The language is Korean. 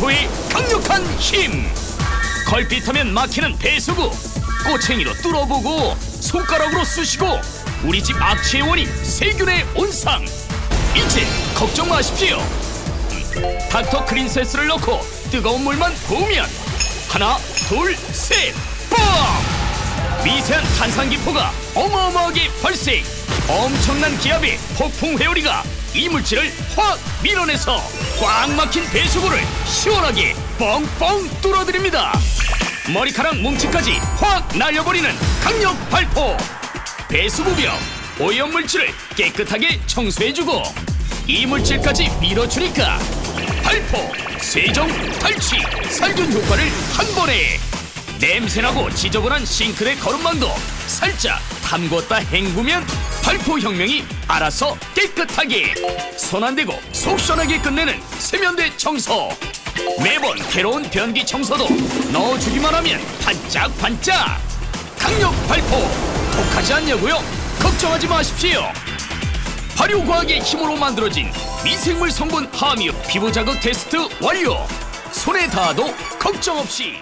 발포의 강력한 힘. 걸핏하면 막히는 배수구. 꼬챙이로 뚫어보고 손가락으로 쑤시고 우리 집 악취의 원인 세균의 온상. 이제 걱정 마십시오. 닥터 크린세스를 넣고 뜨거운 물만 부으면 하나 둘셋 뻥! 미세한 탄산기포가 어마어마하게 발생 엄청난 기압의 폭풍 회오리가 이물질을 확 밀어내서 꽉 막힌 배수구를 시원하게 뻥뻥 뚫어드립니다. 머리카락 뭉치까지 확 날려버리는 강력 발포. 배수구벽 오염물질을 깨끗하게 청소해주고 이물질까지 밀어주니까 발포, 세정, 탈취, 살균 효과를 한 번에 냄새나고 지저분한 싱크대 거름망도 살짝 담궜다 헹구면 발포 혁명이 알아서 깨끗하게 손 안 대고 속 시원하게 끝내는 세면대 청소. 매번 괴로운 변기 청소도 넣어주기만 하면 반짝반짝. 강력 발포 독하지 않냐고요? 걱정하지 마십시오. 발효과학의 힘으로 만들어진 미생물 성분 함유 피부 자극 테스트 완료. 손에 닿아도 걱정 없이